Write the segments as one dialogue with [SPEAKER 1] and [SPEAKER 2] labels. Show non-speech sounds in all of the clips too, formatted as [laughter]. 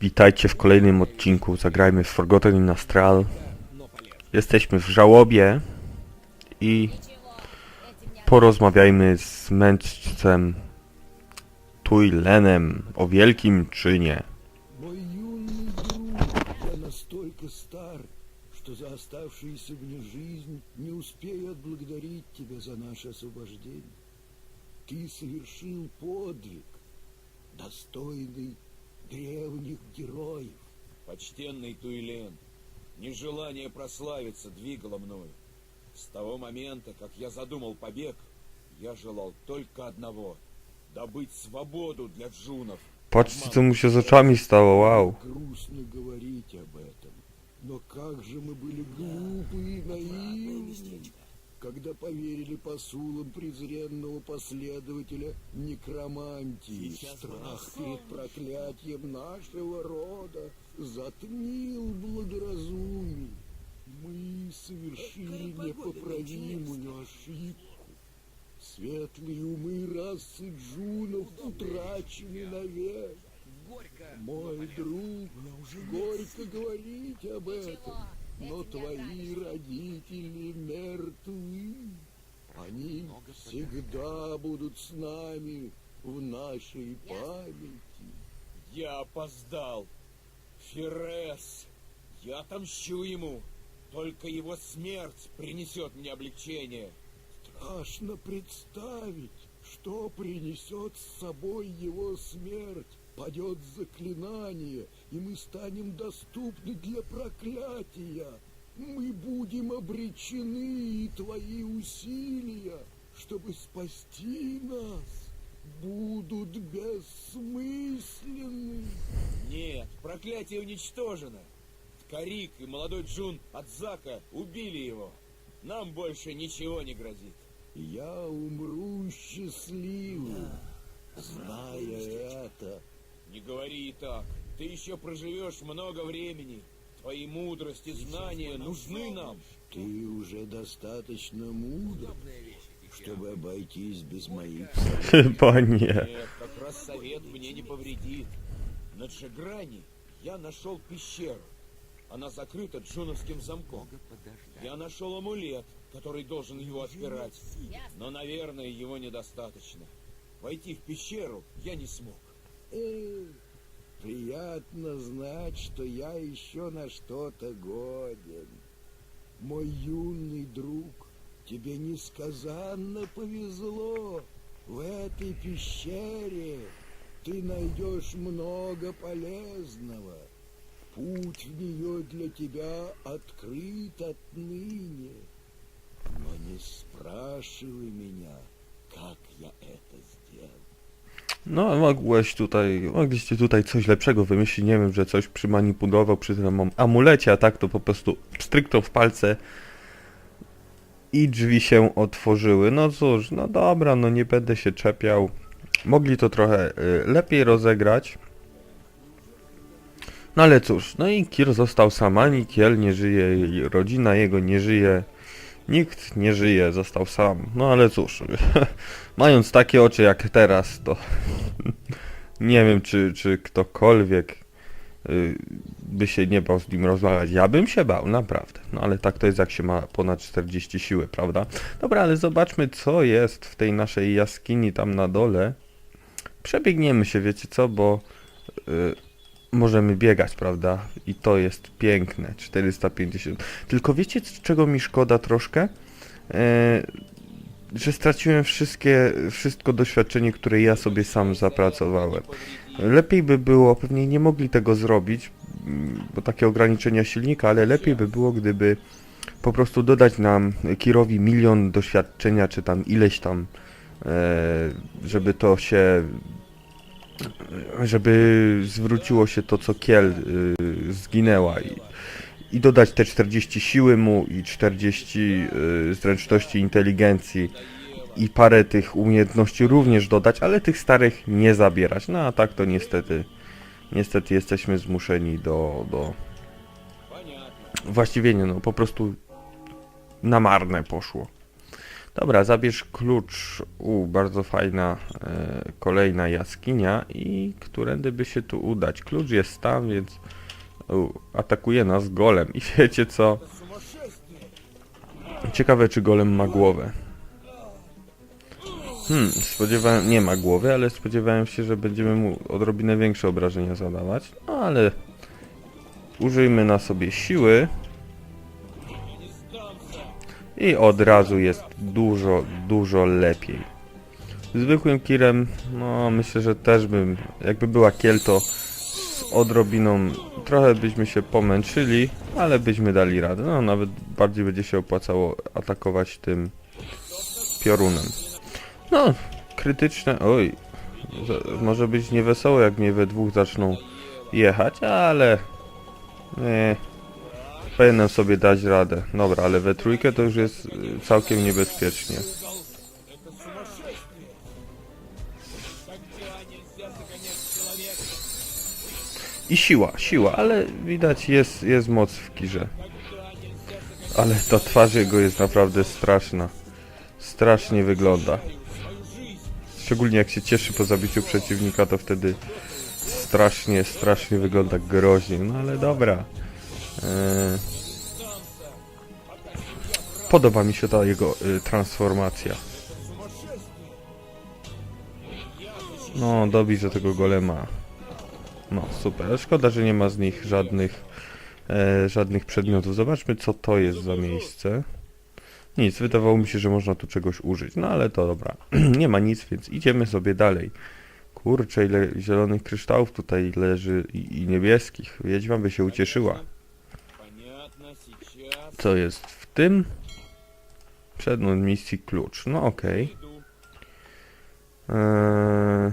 [SPEAKER 1] Witajcie w kolejnym odcinku Zagrajmy w Forgotten in Astral. Jesteśmy w żałobie i porozmawiajmy z mędrcem Tuilenem o wielkim czynie.
[SPEAKER 2] Мой юный друг, я настолько стар, что за оставшуюся мне жизнь не успею отблагодарить тебя за наше освобождение. Ты совершил подвиг, достойный древних героев.
[SPEAKER 3] Почтенный Туйлен, нежелание прославиться двигало мною. С того момента, как я задумал побег, я желал только одного — добыть свободу для джунов.
[SPEAKER 1] Patrzcie co mu się z oczami stało, wow.
[SPEAKER 2] Грустно говорить об этом, но как же мы были глупы и наивны, когда поверили посулам презренного последователя некромантии. Страх перед проклятием нашего рода затмил благоразумие. Мы совершили непоправимую ошибку. Светлые умы расы джунов утрачены навек. Мой друг, горько говорить об этом, но твои родители мертвы. Они всегда будут с нами в нашей памяти.
[SPEAKER 3] Я опоздал. Ферес, я отомщу ему. Только его смерть принесет мне облегчение.
[SPEAKER 2] Страшно представить, что принесет с собой его смерть. Падет заклинание, и мы станем доступны для проклятия. Мы будем обречены, и твои усилия, чтобы спасти нас, будут бессмысленны.
[SPEAKER 3] Нет, проклятие уничтожено. Карик и молодой Джун от Зака убили его. Нам больше ничего не грозит.
[SPEAKER 2] Я умру счастливым, зная это.
[SPEAKER 3] Не говори и так. Ты еще проживешь много времени. Твои мудрость и знания нужны нам.
[SPEAKER 2] Ты уже достаточно мудр, чтобы обойтись без моих.
[SPEAKER 3] Нет, как раз совет мне не повредит. На Джиграни я нашел пещеру. Она закрыта джуновским замком. Я нашел амулет, который должен его отпирать. Но, наверное, его недостаточно. Войти в пещеру я не смог.
[SPEAKER 2] Приятно знать, что я еще на что-то годен. Мой юный друг, тебе несказанно повезло. В этой пещере ты найдешь много полезного. Путь в нее для тебя открыт отныне. Но не спрашивай меня, как я это сделал.
[SPEAKER 1] No, mogłeś tutaj, mogliście tutaj coś lepszego wymyślić, nie wiem, że coś przymanipulował przy tym am- amulecie, a tak to po prostu stryknął w palce i drzwi się otworzyły. No cóż, no dobra, no nie będę się czepiał. Mogli to trochę y, lepiej rozegrać. No ale cóż, no i Kir został sam, ani Kiel nie żyje, rodzina jego nie żyje, nikt nie żyje, został sam. No ale cóż, [laughs] mając takie oczy jak teraz, to [laughs] nie wiem, czy, czy ktokolwiek y, by się nie bał z nim rozmawiać. Ja bym się bał, naprawdę. No ale tak to jest, jak się ma ponad 40 siły, prawda? Dobra, ale zobaczmy, co jest w tej naszej jaskini tam na dole. Przebiegniemy się, wiecie co, bo y, możemy biegać, prawda? I to jest piękne. 450. Tylko wiecie, czego mi szkoda troszkę? E, że straciłem wszystkie, wszystko doświadczenie, które ja sobie sam zapracowałem. Lepiej by było, pewnie nie mogli tego zrobić, bo takie ograniczenia silnika, ale lepiej by było, gdyby po prostu dodać nam Kirowi milion doświadczenia, czy tam ileś tam, e, żeby to się, żeby zwróciło się to, co Kiel y, zginęła i, i dodać te 40 siły mu i 40 y, zręczności inteligencji i parę tych umiejętności również dodać, ale tych starych nie zabierać. No a tak to niestety niestety jesteśmy zmuszeni do, do... właściwie nie, no po prostu na marne poszło. Dobra, zabierz klucz. U, bardzo fajna e, kolejna jaskinia i którędy by się tu udać. Klucz jest tam, więc u, atakuje nas golem. I wiecie co? Ciekawe, czy golem ma głowę. Hmm, spodziewałem, nie ma głowy, ale spodziewałem się, że będziemy mu odrobinę większe obrażenia zadawać. No ale użyjmy na sobie siły. I od razu jest dużo, dużo lepiej. Zwykłym kirem, no myślę, że też bym, jakby była kiel, to z odrobiną, trochę byśmy się pomęczyli, ale byśmy dali radę. No nawet bardziej będzie się opłacało atakować tym piorunem. No, krytyczne, oj, może być niewesoło, jak mnie we dwóch zaczną jechać, ale nie, powinienem sobie dać radę. Dobra, ale we trójkę to już jest y, całkiem niebezpiecznie. I siła, siła, ale widać jest, jest moc w kirze. Ale ta twarz jego jest naprawdę straszna. Strasznie wygląda. Szczególnie jak się cieszy po zabiciu przeciwnika, to wtedy strasznie, strasznie wygląda groźnie. No ale dobra. Eee, Podoba mi się ta jego y, transformacja. No, dobi do tego golema. No, super. Szkoda, że nie ma z nich żadnych e, żadnych przedmiotów. Zobaczmy, co to jest za miejsce. Nic, wydawało mi się, że można tu czegoś użyć. No, ale to dobra. [clears throat] nie ma nic, więc idziemy sobie dalej. Kurczę, ile zielonych kryształów tutaj leży i, i niebieskich. Wiedźma by się ucieszyła. Co jest w tym? Przedmiot misji klucz. No okej. Eee...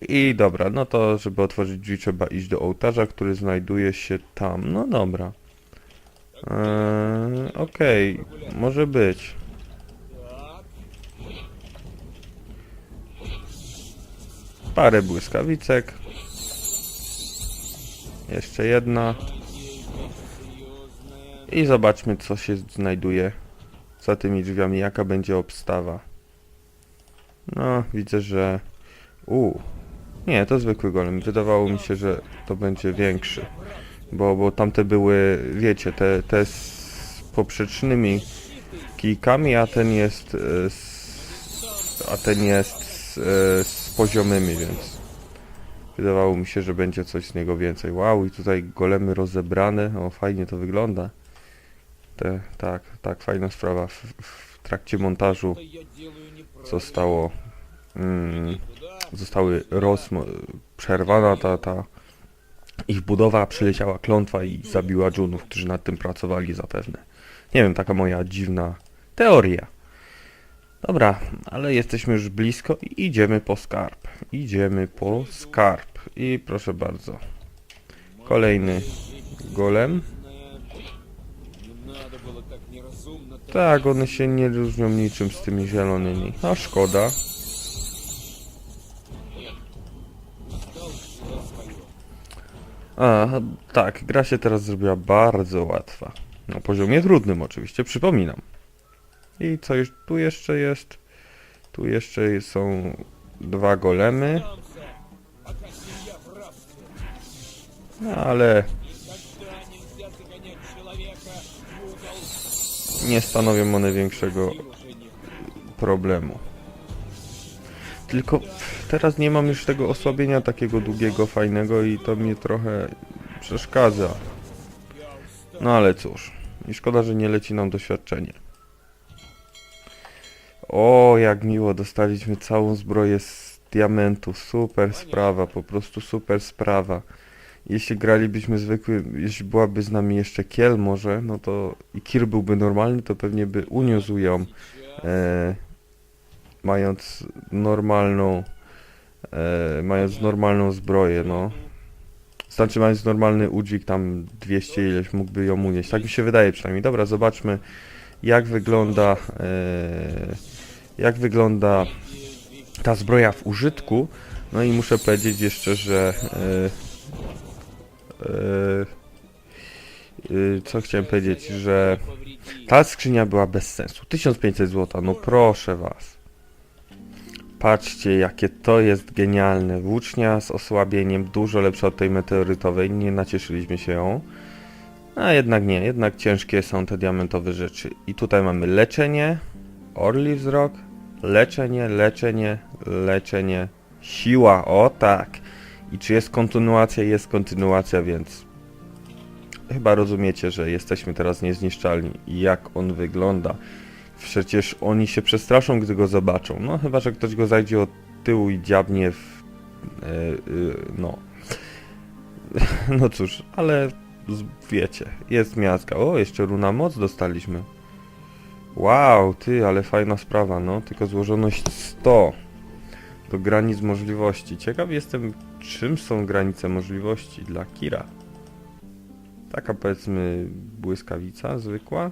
[SPEAKER 1] I dobra, no to żeby otworzyć drzwi trzeba iść do ołtarza, który znajduje się tam. No dobra. Eee, Okej, okay. może być. Parę błyskawicek. Jeszcze jedna. I zobaczmy co się znajduje za tymi drzwiami, jaka będzie obstawa. No, widzę, że... U, Nie, to zwykły golem. Wydawało mi się, że to będzie większy. Bo, bo tamte były, wiecie, te, te z poprzecznymi kijkami, a ten jest e, z, a ten jest z, e, z poziomymi, więc wydawało mi się, że będzie coś z niego więcej. Wow, i tutaj golemy rozebrane, o fajnie to wygląda te, tak, tak, fajna sprawa. W, w trakcie montażu zostało, mm, zostały roz, przerwana ta, ta ich budowa, przyleciała klątwa i zabiła dżunów, którzy nad tym pracowali zapewne. Nie wiem, taka moja dziwna teoria. Dobra, ale jesteśmy już blisko i idziemy po skarb. Idziemy po skarb. I proszę bardzo. Kolejny golem. Tak, one się nie różnią niczym z tymi zielonymi. A szkoda. A, tak, gra się teraz zrobiła bardzo łatwa. Na poziomie trudnym oczywiście, przypominam. I co już, tu jeszcze jest? Tu jeszcze są dwa golemy. No ale nie stanowią one większego problemu. Tylko teraz nie mam już tego osłabienia takiego długiego, fajnego i to mnie trochę przeszkadza. No ale cóż. I szkoda, że nie leci nam doświadczenie. O, jak miło, dostaliśmy całą zbroję z diamentu. Super sprawa, po prostu super sprawa. Jeśli gralibyśmy zwykły, jeśli byłaby z nami jeszcze kiel może, no to i kir byłby normalny, to pewnie by uniósł ją e, mając normalną e, mając normalną zbroję, no. Znaczy mając normalny udźwig tam 200 ileś mógłby ją unieść. Tak mi się wydaje przynajmniej. Dobra, zobaczmy jak wygląda e, jak wygląda ta zbroja w użytku. No i muszę powiedzieć jeszcze, że e, co chciałem powiedzieć, że ta skrzynia była bez sensu. 1500 zł, no proszę was. Patrzcie, jakie to jest genialne. Włócznia z osłabieniem, dużo lepsza od tej meteorytowej. Nie nacieszyliśmy się ją. A jednak nie, jednak ciężkie są te diamentowe rzeczy. I tutaj mamy leczenie, orli wzrok, leczenie, leczenie, leczenie, siła, o tak. I czy jest kontynuacja? Jest kontynuacja, więc chyba rozumiecie, że jesteśmy teraz niezniszczalni. Jak on wygląda. Przecież oni się przestraszą, gdy go zobaczą. No chyba, że ktoś go zajdzie od tyłu i dziabnie w... E, e, no. [laughs] no cóż, ale wiecie, jest miazga. O, jeszcze runa moc dostaliśmy. Wow, ty, ale fajna sprawa, no. Tylko złożoność 100 do granic możliwości. Ciekaw jestem, czym są granice możliwości dla Kira. Taka powiedzmy błyskawica zwykła.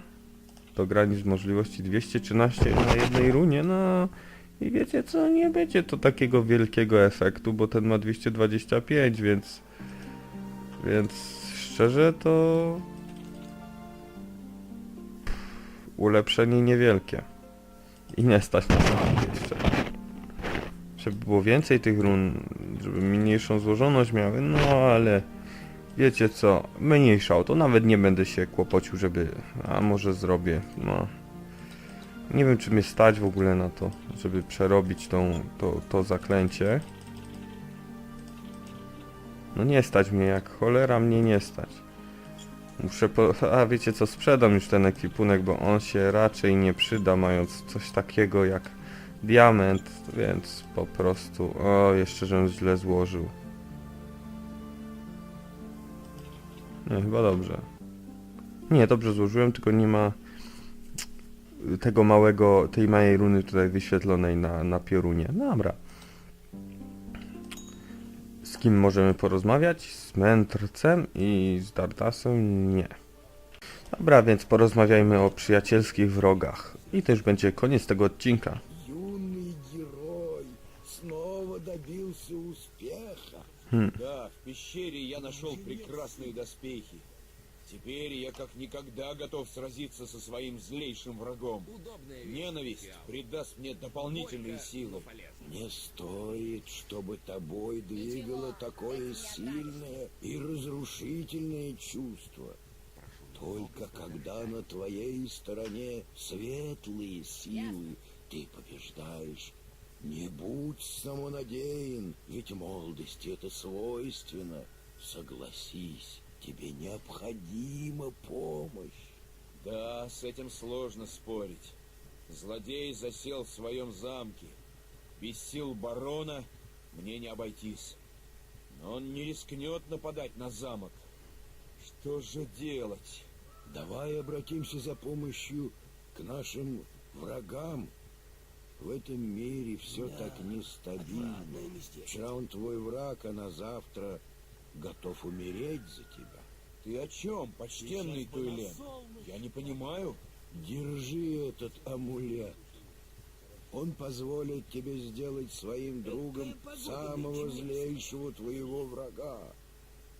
[SPEAKER 1] Do granic możliwości 213 na jednej runie, no. I wiecie co, nie będzie to takiego wielkiego efektu, bo ten ma 225, więc... Więc szczerze to... Pff, Ulepszenie niewielkie. I nie stać na to. Żeby było więcej tych run, żeby mniejszą złożoność miały, no ale... Wiecie co, mniejsza to, nawet nie będę się kłopocił, żeby... A może zrobię, no... Nie wiem, czy mnie stać w ogóle na to, żeby przerobić tą, to, to zaklęcie. No nie stać mnie, jak cholera mnie nie stać. Muszę po... A wiecie co, sprzedam już ten ekwipunek, bo on się raczej nie przyda, mając coś takiego jak diament, więc po prostu... O, jeszcze żebym źle złożył. Nie, chyba dobrze. Nie, dobrze złożyłem, tylko nie ma tego małego, tej małej runy tutaj wyświetlonej na, na piorunie. Dobra. Z kim możemy porozmawiać? Z mędrcem i z Dardasem? Nie. Dobra, więc porozmawiajmy o przyjacielskich wrogach. I już będzie koniec tego odcinka.
[SPEAKER 2] Добился успеха.
[SPEAKER 3] Да, в пещере я нашел прекрасные доспехи. Теперь я как никогда готов сразиться со своим злейшим врагом. Ненависть придаст мне дополнительные силы.
[SPEAKER 2] Не стоит, чтобы тобой двигало такое сильное и разрушительное чувство. Только когда на твоей стороне светлые силы, ты побеждаешь. Не будь самонадеян, ведь молодости это свойственно. Согласись, тебе необходима помощь.
[SPEAKER 3] Да, с этим сложно спорить. Злодей засел в своем замке. Без сил барона мне не обойтись. Но он не рискнет нападать на замок. Что же делать?
[SPEAKER 2] Давай обратимся за помощью к нашим врагам. В этом мире все так нестабильно. Вчера он твой враг, а на завтра готов умереть за тебя.
[SPEAKER 3] Ты о чем, почтенный Туйлен? Я не понимаю.
[SPEAKER 2] Держи этот амулет. Он позволит тебе сделать своим другом самого злейшего твоего врага.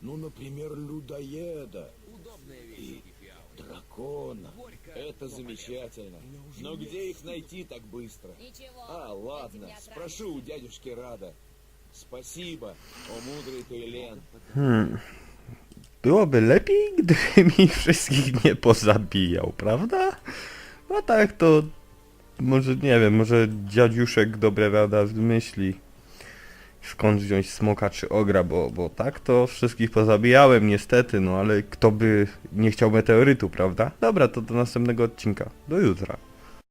[SPEAKER 2] Ну, например, людоеда и дракона.
[SPEAKER 3] Это замечательно. Но где их найти так быстро? А, ладно, спрошу у дядюшки Рада. Спасибо, о мудрый Туйлен.
[SPEAKER 1] Hmm. Byłoby lepiej, gdyby [laughs] mi wszystkich nie pozabijał, prawda? No tak, to może nie wiem, może dziadziuszek dobre rada wymyśli skąd wziąć smoka czy ogra, bo, bo tak to wszystkich pozabijałem niestety, no ale kto by nie chciał meteorytu, prawda? Dobra, to do następnego odcinka. Do jutra.